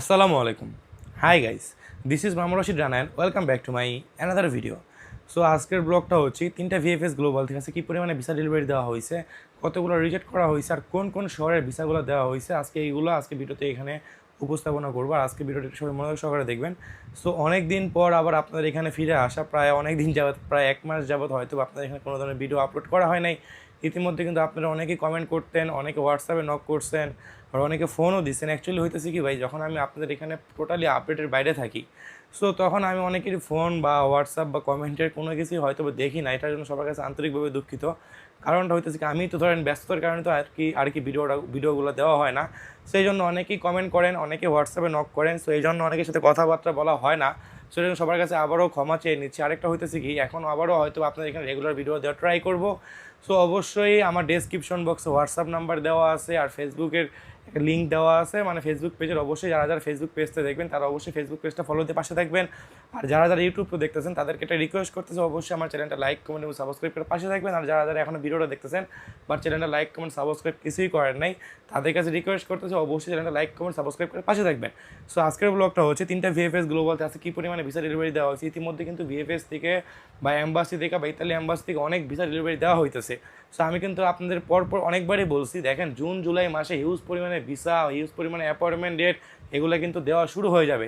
আসসালামু আলাইকুম। High guys this is Mamur Rashid রানায়ন welcome back to my another video so আজকের ব্লগটা হচ্ছে তিনটা ভিএফএস গ্লোবাল থেকে আছে। কী পরিমাণে ভিসা ডেলিভারি দেওয়া হয়েছে, কতগুলো রিজেক্ট করা হয়েছে, আর কোন কোন শহরের ভিসাগুলো দেওয়া হয়েছে, আজকে এইগুলো আজকে ভিডিওতে এখানে উপস্থাপনা করব। আর আজকে ভিডিওটা সবাই মনোযোগ সহকারে দেখবেন। সো অনেক দিন পর আবার আপনাদের এখানে ফিরে আসা, প্রায় অনেক দিন যাবত প্রায় এক মাস যাবত হয়তো আপনাদের এখানে কোনো ধরনের ভিডিও আপলোড করা হয় নাই। ইতিমধ্যে কিন্তু আপনারা অনেকেই কমেন্ট করতেন, অনেকে হোয়াটসঅ্যাপে নক করছেন, আর অনেকে ফোনও দিচ্ছেন। অ্যাকচুয়ালি হইতেছে কি ভাই, যখন আমি আপনাদের এখানে টোটালি আপডেটের বাইরে থাকি সো তখন আমি অনেকেরই ফোন বা হোয়াটসঅ্যাপ বা কমেন্টের কোনো কিছুই হয়তো দেখি না। এটার জন্য সবার কাছে আন্তরিকভাবে দুঃখিত। কারণটা হইতেছে কি, আমি তো ধরেন ব্যস্ততার কারণে তো আর কি আর কি ভিডিওটা ভিডিওগুলো দেওয়া হয় না। সেই জন্য অনেকেই কমেন্ট করেন, অনেকে হোয়াটসঅ্যাপে নক করেন সো এই জন্য অনেকের সাথে কথাবার্তা বলা হয় না। সো জন্য সবার কাছে আবারও ক্ষমা চেয়ে নিচ্ছি। আরেকটা হইতেছে কি, এখন আবারও হয়তো আপনাদের এখানে রেগুলার ভিডিও দেওয়া ট্রাই করব। সো অবশ্যই আমার ডেসক্রিপশন বক্সে হোয়াটসঅ্যাপ নাম্বার দেওয়া আছে আর ফেসবুকের একটা লিঙ্ক দেওয়া আছে মানে ফেসবুক পেজের অবশ্যই যারা যারা ফেসবুক পেজটা দেখবেন, তারা অবশ্যই ফেসবুক পেজটা ফলোতে পাশে থাকবেন। আর যারা যারা ইউটিউবে দেখতেছেন, তাদেরকে একটা রিকোয়েস্ট করতেছে, অবশ্যই আমার চ্যানেলটা লাইক কমেন্ট এবং সাবস্ক্রাইব করে পাশে থাকবেন। আর যারা যারা এখনও ভিডিওটা দেখতেছেন, বা চ্যানেলটা লাইক কমেন্ট সাবস্ক্রাইব কিছুই করেন নাই, তাদের কাছে রিকোয়েস্ট করতেছে, অবশ্যই চ্যানেলটা লাইক কমেন্ট সাবস্ক্রাইব করে পাশে থাকবেন। সো আজকের ব্লগটা হচ্ছে তিনটা ভিএফএস গ্লোবালতে আছে, কী পরিমাণে ভিসা ডেলিভারি দেওয়া হয়েছে, ইতিমধ্যে কিন্তু ভিএফএস থেকে বা অ্যাম্বাসি থেকে বা ইতালি অ্যাম্বাসি থেকে অনেক ভিসা ডেলিভারি দেওয়া হইতেছে। সো আমি কিন্তু আপনাদের পরপর অনেকবারই বলছি, দেখেন জুন জুলাই মাসে হিউজ পরিমাণে ভিসা হিউজ পরিমাণে অ্যাপয়েন্টমেন্ট ডেট এগুলো কিন্তু দেওয়া শুরু হয়ে যাবে।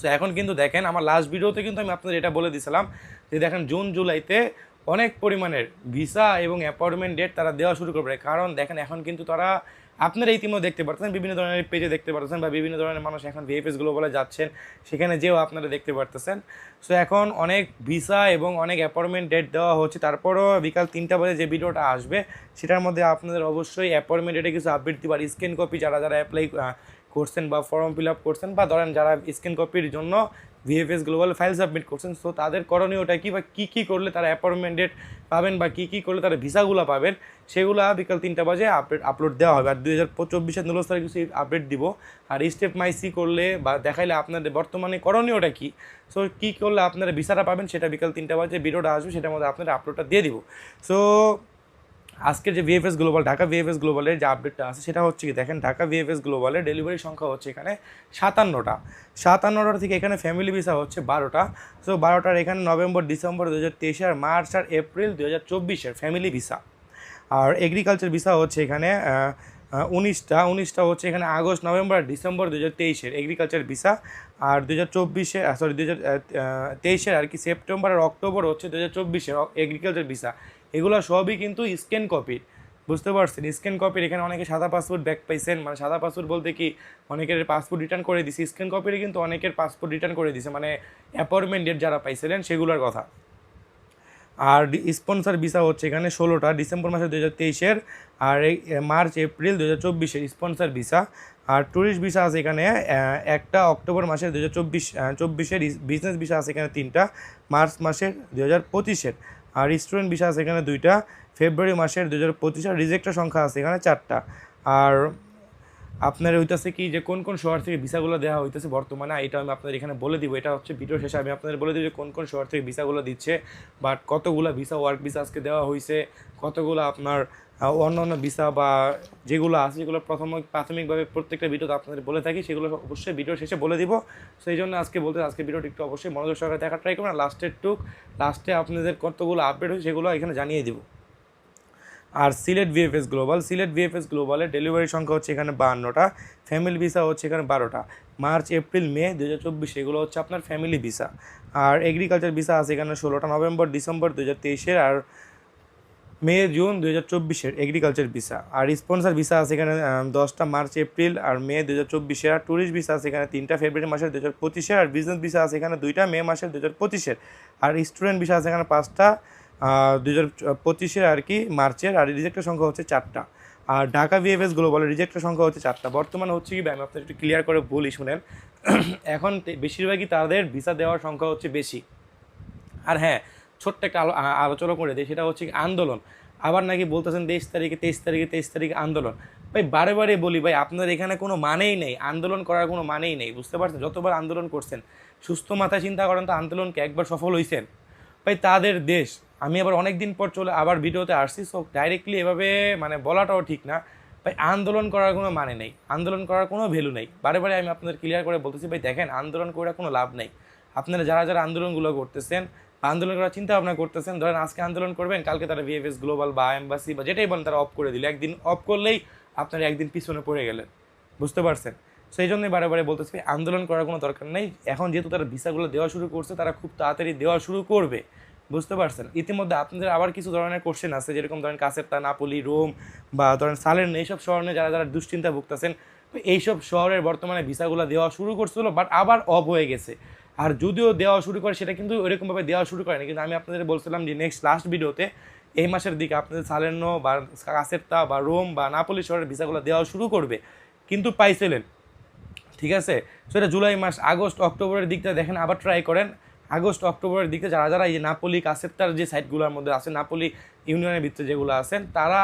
সো এখন কিন্তু দেখেন, আমার লাস্ট ভিডিওতে কিন্তু আমি আপনাদের এটা বলে দিয়েছিলাম যে, দেখেন জুন জুলাইতে অনেক পরিমাণের ভিসা এবং অ্যাপয়েন্টমেন্ট ডেট তারা দেওয়া শুরু করবে। কারণ, দেখেন, এখন কিন্তু তারা আপনারা ইতিমধ্যে দেখতে পারতেছেন, বিভিন্ন ধরনের পেজে দেখতে পারতেছেন বা বিভিন্ন ধরনের মানুষ এখন ভিএফএস বলে যাচ্ছেন, সেখানে যেও আপনারা দেখতে পারতেছেন। সো এখন অনেক ভিসা এবং অনেক অ্যাপয়েন্টমেন্ট ডেট দেওয়া হচ্ছে। তারপরও বিকাল তিনটা বাজে যে ভিডিওটা আসবে, সেটার মধ্যে আপনাদের অবশ্যই অ্যাপয়েন্টমেন্ট ডেটে কিছু আপডেট দিবার স্ক্যান কপি যারা যারা অ্যাপ্লাই করছেন বা ফর্ম ফিল আপ করছেন বা ধরেন যারা স্ক্যান কপির জন্য ভিএফএস গ্লোবাল ফাইল সাবমিট করছেন সো তাদের করণীয়টা কী বা কী কী করলে তারা অ্যাপয়েন্টমেন্ট ডেট পাবেন বা কী কী করলে তারা ভিসাগুলো পাবেন, সেগুলো বিকাল তিনটা বাজে আপডেট আপলোড দেওয়া হবে। আর দুই হাজার চব্বিশের নুলস তারিখ কিছু আপডেট দিব। আর স্টেপ মাই সি করলে বা দেখাইলে আপনাদের বর্তমানে করণীয়টা কী? সো কী করলে আপনারা ভিসাটা পাবেন সেটা বিকাল তিনটা বাজে ভিডিওটা আসবে, সেটার মধ্যে আপনারা আপলোডটা দিয়ে দিব। সো আজকের যে ভিএফএস গ্লোবাল ঢাকা ভিএফএস গ্লোবালের যে আপডেটটা আছে, সেটা হচ্ছে কি, দেখেন ঢাকা ভিএফএস গ্লোবালের ডেলিভারি সংখ্যা হচ্ছে এখানে সাতান্নটা। সাতান্নটা থেকে এখানে ফ্যামিলি ভিসা হচ্ছে বারোটা। সো বারোটার এখানে নভেম্বর ডিসেম্বর দু হাজার তেইশে আর মার্চ আর এপ্রিল দু হাজার চব্বিশের ফ্যামিলি ভিসা আর এগ্রিকালচার ভিসা হচ্ছে এখানে উনিশটা। উনিশটা হচ্ছে এখানে আগস্ট নভেম্বর আর ডিসেম্বর দু হাজার তেইশের এগ্রিকালচার ভিসা আর দু হাজার চব্বিশে সরি দু হাজার তেইশের আর কি সেপ্টেম্বর আর অক্টোবর হচ্ছে দু হাজার চব্বিশের এগ্রিকালচার ভিসা এগুলো সবই কিন্তু স্ক্যান কপির বুঝতে পারছেন? স্ক্যান কপির এখানে অনেকে সাদা পাসপোর্ট ব্যাক পাইছেন মানে সাদা পাসপোর্ট বলতে কি অনেকের পাসপোর্ট রিটার্ন করে দিছে। স্ক্যান কপির কিন্তু অনেকের পাসপোর্ট রিটার্ন করে দিছে মানে অ্যাপয়েন্টমেন্ট ডেট যারা পাইছিলেন সেগুলোর কথা। আর স্পন্সার ভিসা হচ্ছে এখানে ষোলোটা, ডিসেম্বর মাসে দু হাজার তেইশের আর মার্চ, এপ্রিল দু হাজার চব্বিশের স্পন্সার ভিসা আর ট্যুরিস্ট ভিসা আছে এখানে একটা অক্টোবর মাসের দু হাজার চব্বিশ চব্বিশের বিজনেস ভিসা আছে এখানে তিনটা, মার্চ মাসের দু হাজার পঁচিশের। আর স্টুডেন্ট ভিসা আছে এখানে দুইটা। ফেব্রুয়ারি মাসের দু হাজার পঁচিশ আর রিজেক্টের সংখ্যা আছে এখানে চারটা। আর আপনার হইতেছে কি যে কোন কোন শহর থেকে ভিসাগুলো দেওয়া হইতেছে বর্তমানে, এটা আমি আপনাদের এখানে বলে দিব। এটা হচ্ছে ভিডিও শেষে আমি আপনাদের বলে দিব যে কোন কোন শহর থেকে ভিসাগুলো দিচ্ছে। বাট কতগুলো ভিসা ওয়ার্ক ভিসা আজকে দেওয়া হয়েছে কতগুলো আপনার অন্য অন্য ভিসা বা যেগুলো আছে, যেগুলো প্রথম প্রাথমিকভাবে প্রত্যেকটা ভিডিওতে আপনাদের বলে থাকি, সেগুলো অবশ্যই ভিডিও শেষে বলে দিব। সেই জন্য আজকে বলতে আজকে ভিডিওটি একটু অবশ্যই মনোযোগ সহকারে দেখার ট্রাই করবেন। লাস্টের টুক লাস্টে আপনাদের কতগুলো আপডেট হয়েছে সেগুলো এখানে জানিয়ে দিব। আর Sylhet VFS global Sylhet VFS গ্লোবালের delivery সংখ্যা হচ্ছে এখানে বাহান্নটা ফ্যামিলি ভিসা হচ্ছে এখানে বারোটা। মার্চ এপ্রিল মে দু হাজার চব্বিশ, এগুলো হচ্ছে আপনার ফ্যামিলি ভিসা আর এগ্রিকালচার ভিসা আছে এখানে ষোলোটা নভেম্বর ডিসেম্বর দু হাজার তেইশের। আর মে, জুন দু হাজার চব্বিশের এগ্রিকালচার ভিসা আর স্পন্সার ভিসা আছে এখানে দশটা মার্চ, এপ্রিল আর মে দু হাজার চব্বিশের। আর ট্যুরিস্ট ভিসা আছে এখানে তিনটা, ফেব্রুয়ারি মাসের দু হাজার পঁচিশের। আর বিজনেস ভিসা আছে এখানে দুইটা, মে মাসের দু হাজার পঁচিশের। আর স্টুডেন্ট ভিসা আছে এখানে পাঁচটা দু হাজার পঁচিশের আর কি মার্চের। আর রিজেক্টের সংখ্যা হচ্ছে চারটা। আর ঢাকা ভিএফএস গ্লোবালের রিজেক্টের সংখ্যা হচ্ছে চারটা। বর্তমানে হচ্ছে কি আমি আপনার একটু ক্লিয়ার করে বলি শুনেন। এখন বেশিরভাগই তাদের ভিসা দেওয়ার সংখ্যা হচ্ছে বেশি। আর হ্যাঁ ছোট্ট একটা আলো- আলোচনা করে দিই, সেটা হচ্ছে আন্দোলন। আবার নাকি বলতেছেন তেইশ তারিখে তেইশ তারিখে তেইশ তারিখে আন্দোলন। ভাই, বারে বারে বলি, ভাই আপনার এখানে কোনো মানেই নেই, আন্দোলন করার কোনো মানেই নেই, বুঝতে পারছেন? যতবার আন্দোলন করছেন, সুস্থ মাথায় চিন্তা করেন তো আন্দোলনকে একবার সফল হয়েছেন ভাই, তাদের দেশ, আমি আবার অনেক দিন পর চলে, আবার ভিডিওতে আসছি সো ডাইরেক্টলি এভাবে মানে বলাটাও ঠিক না। ভাই, আন্দোলন করার কোনো মানে নেই, আন্দোলন করার কোনো ভ্যালু নেই। বারে বারে আমি আপনাদের ক্লিয়ার করে বলতেছি, ভাই, দেখেন, আন্দোলন করে কোনো লাভ নেই। আপনারা যারা যারা আন্দোলনগুলো করতেছেন আন্দোলন করার চিন্তা ভাবনা করতেছেন, ধরেন আজকে আন্দোলন করবেন, কালকে তারা ভিএফএস গ্লোবাল বা এম্বাসি বা যেটাই বলেন তারা অফ করে দিল। একদিন অফ করলেই আপনারা একদিন পিছনে পড়ে গেলেন। বুঝতে পারছেন? সেই জন্যই বারে বারে বলতেছি আন্দোলন করার কোনো দরকার নেই। এখন যেহেতু তারা ভিসাগুলো দেওয়া শুরু করছে, তারা খুব তাড়াতাড়ি দেওয়া শুরু করবে। বুঝতে পারছেন? ইতিমধ্যে আপনাদের আবার কিছু ধরনের কোশ্চেন আছে, যেরকম ধরেন কাসেপ্তা নাপোলি, রোম বা ধরেন সালেন এইসব শহর যারা যারা দুশ্চিন্তা ভুগতেছেন এইসব শহরের বর্তমানে ভিসাগুলো দেওয়া শুরু করছিল বাট আবার অফ হয়ে গেছে। আর যদিও দেওয়া শুরু করে, সেটা কিন্তু ওইরকমভাবে দেওয়া শুরু করেনি। কিন্তু আমি আপনাদের বলছিলাম যে নেক্সট লাস্ট ভিডিওতে এই মাসের দিকে আপনাদের সালেনো বা কাসেপ্তা বা রোম বা নাপলি শহরের ভিসাগুলো দেওয়া শুরু করবে, কিন্তু পাইছিলেন। ঠিক আছে? সো এটা জুলাই মাস, আগস্ট, অক্টোবরের দিকটা দেখেন, আবার ট্রাই করেন। আগস্ট, অক্টোবরের দিকে যারা যারা এই নাপোলি, কাসেপ্তার যে সাইটগুলোর মধ্যে আছে, নাপোলি ইউনিয়নের ভিতরে যেগুলো আছেন, তারা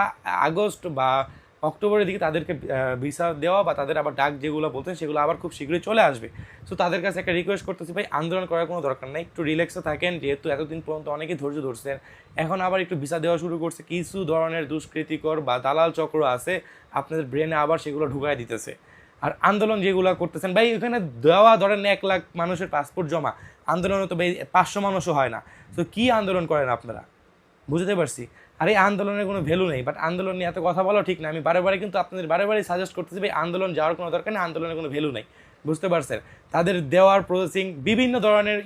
আগস্ট বা অক্টোবরের দিকে তাদেরকে ভিসা দেওয়া বা তাদের আবার ডাক যেগুলো বলতেন সেগুলো আবার খুব শীঘ্রই চলে আসবে। সো তাদের কাছে একটা রিকোয়েস্ট করতেছি, ভাই, আন্দোলন করার কোনো দরকার নেই, একটু রিল্যাক্সে থাকেন, যেহেতু এতদিন পর্যন্ত অনেকেই ধৈর্য ধরছেন। এখন আবার একটু ভিসা দেওয়া শুরু করছে। কিছু ধরনের দুষ্কৃতিকর বা দালাল চক্র আছে, আপনাদের ব্রেনে আবার সেগুলো ঢুকায় দিতেছে। আর আন্দোলন যেগুলো করতেছেন, ভাই ওখানে দেওয়া ধরেন এক লাখ মানুষের পাসপোর্ট জমা। আন্দোলনে তো, ভাই, পাঁচশো মানুষও হয় না। তো কি আন্দোলন করেন আপনারা? বুঝতে পারছি। আর এই আন্দোলনের কোনো ভ্যালু নেই বাট আন্দোলন নিয়ে এত কথা বলা ঠিক না। আমি বারে বারে কিন্তু আপনাদের বারে বারে সাজেস্ট করতেছি, ভাই, আন্দোলন যাওয়ার কোনো দরকার নেই, আন্দোলনের কোনো ভ্যালু নেই। বুঝতে পারছেন? তাদের দেওয়ার প্রসেসিং বিভিন্ন ধরনের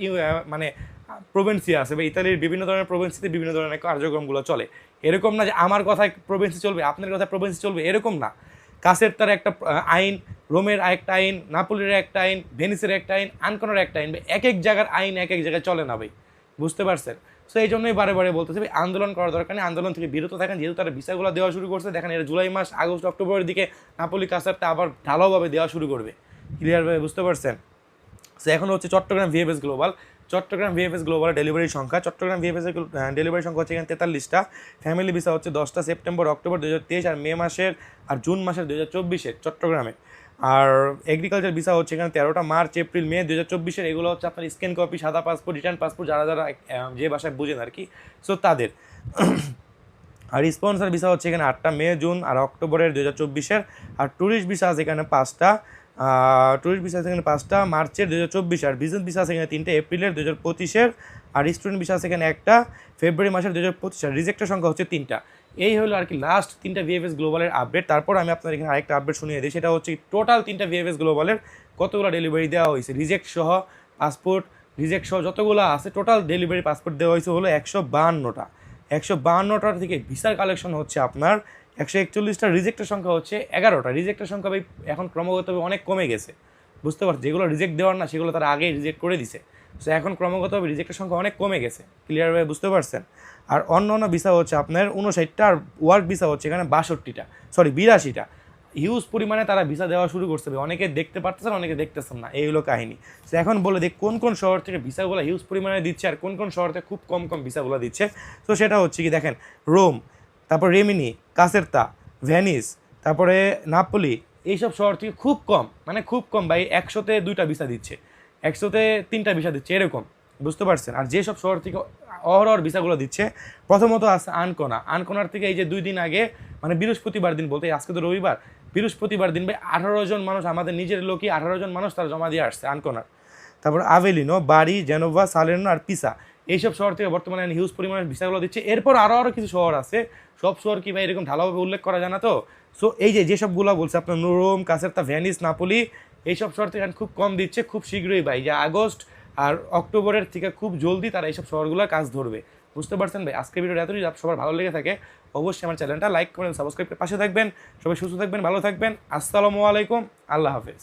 মানে প্রভিন্সি আছে বা ইতালির বিভিন্ন ধরনের প্রভিন্সিতে বিভিন্ন ধরনের কার্যক্রমগুলো চলে। এরকম না যে আমার কথায় প্রভিন্সি চলবে আপনার কথায় প্রভিন্সি চলবে, এরকম না। কাছের তার একটা আইন, রোমের একটা আইন, নাপোলির একটা আইন, ভেনিসের একটা আইন, আনকনের একটা আইন এক এক জায়গার আইন এক এক জায়গায় চলে না, ভাই। বুঝতে পারছেন? সো এই জন্যই বারে বারে বলতেছি আন্দোলন করার দরকার নেই। আন্দোলন থেকে বিরত থাকেন। যেহেতু তারা ভিসাগুলো দেওয়া শুরু করছে, দেখেন এটা জুলাই মাস, আগস্ট, অক্টোবরের দিকে নাপলি কাসারটা আবার ঢালাওভাবে দেওয়া শুরু করবে। ক্লিয়ারভাবে বুঝতে পারছেন? সো এখন হচ্ছে Chattogram VFS global Chattogram VFS গ্লোবালের delivery সংখ্যা, চট্টগ্রাম ভিএফএস ডেলিভারি সংখ্যা হচ্ছে এখানে তেতাল্লিশটা। ফ্যামিলি ভিসা হচ্ছে দশটা সেপ্টেম্বর, অক্টোবর দু হাজার তেইশ আর মে মাসের আর জুন মাসের দু হাজার চব্বিশের চট্টগ্রামে। আর এগ্রিকালচার ভিসা হচ্ছে এখানে তেরোটা মার্চ, এপ্রিল, মে দু হাজার চব্বিশের। এগুলো হচ্ছে আপনার স্ক্যান কপি সাদা পাসপোর্ট রিটার্ন পাসপোর্ট যারা যারা যে ভাষায় বুঝেন আর কি। সো তাদের। আর স্পন্সার ভিসা হচ্ছে এখানে আটটা মে, জুন আর অক্টোবরের দু হাজার চব্বিশের। আর ট্যুরিস্ট ভিসা আছে এখানে পাঁচটা। ট্যুরিস্ট ভিসা এখানে পাঁচটা, মার্চের দু হাজার চব্বিশ আর বিজনেস ভিসা এখানে তিনটে, এপ্রিলের দু হাজার পঁচিশের আর স্টুডেন্ট ভিসা এখানে একটা, ফেব্রুয়ারি মাসের দু হাজার পঁচিশ আর রিজেক্টের সংখ্যা হচ্ছে তিনটা। এই হলো আর কি লাস্ট তিনটা ভিএফএস গ্লোবালের আপডেট তারপর আমি আপনার এখানে আরেকটা আপডেট শুনিয়ে দিই, সেটা হচ্ছে টোটাল তিনটা ভিএফএস গ্লোবালের কতগুলো ডেলিভারি দেওয়া হয়েছে? রিজেক্ট সহ পাসপোর্ট রিজেক্ট সহ যতগুলো আছে টোটাল ডেলিভারি পাসপোর্ট দেওয়া হয়েছে হলো একশো বাহান্নটা। একশো বাহান্নটার থেকে ভিসার কালেকশন হচ্ছে আপনার একশো একচল্লিশটা রিজেক্টের সংখ্যা হচ্ছে এগারোটা। রিজেক্টের সংখ্যা ভাই এখন ক্রমাগতভাবে অনেক কমে গেছে। বুঝতে পারছি যেগুলো রিজেক্ট দেওয়ার না, সেগুলো তারা আগেই রিজেক্ট করে দিছে। সো এখন ক্রমাগতভাবে রিজেক্টের সংখ্যা অনেক কমে গেছে। ক্লিয়ারভাবে বুঝতে পারছেন? আর অন্য অন্য ভিসা হচ্ছে আপনার উনষাটটা আর ওয়ার্ক ভিসা হচ্ছে এখানে বাষট্টিটা। সরি বিরাশিটা। হিউজ পরিমাণে তারা ভিসা দেওয়া শুরু করছে অনেকে দেখতে পারতেছেন, অনেকে দেখতেছেন না। এইগুলো কাহিনী। তো এখন বলে দেখ কোন কোন শহর থেকে ভিসাগুলো হিউজ পরিমাণে দিচ্ছে আর কোন কোন শহর থেকে খুব কম কম ভিসাগুলো দিচ্ছে। তো সেটা হচ্ছে কি দেখেন রোম তারপর রেমিনি কাসেরতা ভ্যানিস তারপরে নাপোলি, এইসব শহর থেকে খুব কম মানে খুব কম ভাই, একশোতে দুইটা ভিসা দিচ্ছে, একশোতে তিনটা ভিসা দিচ্ছে, এরকম, বুঝতে পারছেন? আর যেসব শহর থেকে অহরহর ভিসাগুলো দিচ্ছে, প্রথমত আছে আনকোনা, আনকোনার থেকে এই যে দুই দিন আগে মানে বৃহস্পতিবার দিন বলতে, আজকে তো রবিবার, বৃহস্পতিবার দিন ভাই, আঠারো জন মানুষ, আমাদের নিজের লোকই আঠারো জন মানুষ তারা জমা দিয়ে আসছে আনকোনার। তারপর আভেলিনো, বাড়ি, জেনোভা সালেনো আর পিসা এইসব শহর থেকে বর্তমানে হিউজ পরিমাণে ভিসাগুলো দিচ্ছে। এরপর আরও আরও কিছু শহর আছে। সব শহর কি ভাই এরকম ঢালাভাবে উল্লেখ করা যায় না তো? সো এই যে যেসবগুলো বলছে আপনার রোম কাসেরতা ভ্যানিস নাপোলি, এইসব শহর থেকে খুব কম দিচ্ছে, খুব শীঘ্রই ভাই। যে আগস্ট আর অক্টোবরের থেকে খুব জলদি তারা এইসব শহরগুলো কাজ ধরবে। বুঝতে পারছেন ভাই? আজকে ভিডিওটা এতই সবার ভালো লেগে থাকে, অবশ্যই আমার চ্যানেলটা লাইক করেন সাবস্ক্রাইব করে পাশে থাকবেন। সবাই সুস্থ থাকবেন, ভালো থাকবেন। আসসালামু আলাইকুম। আল্লাহ হাফেজ।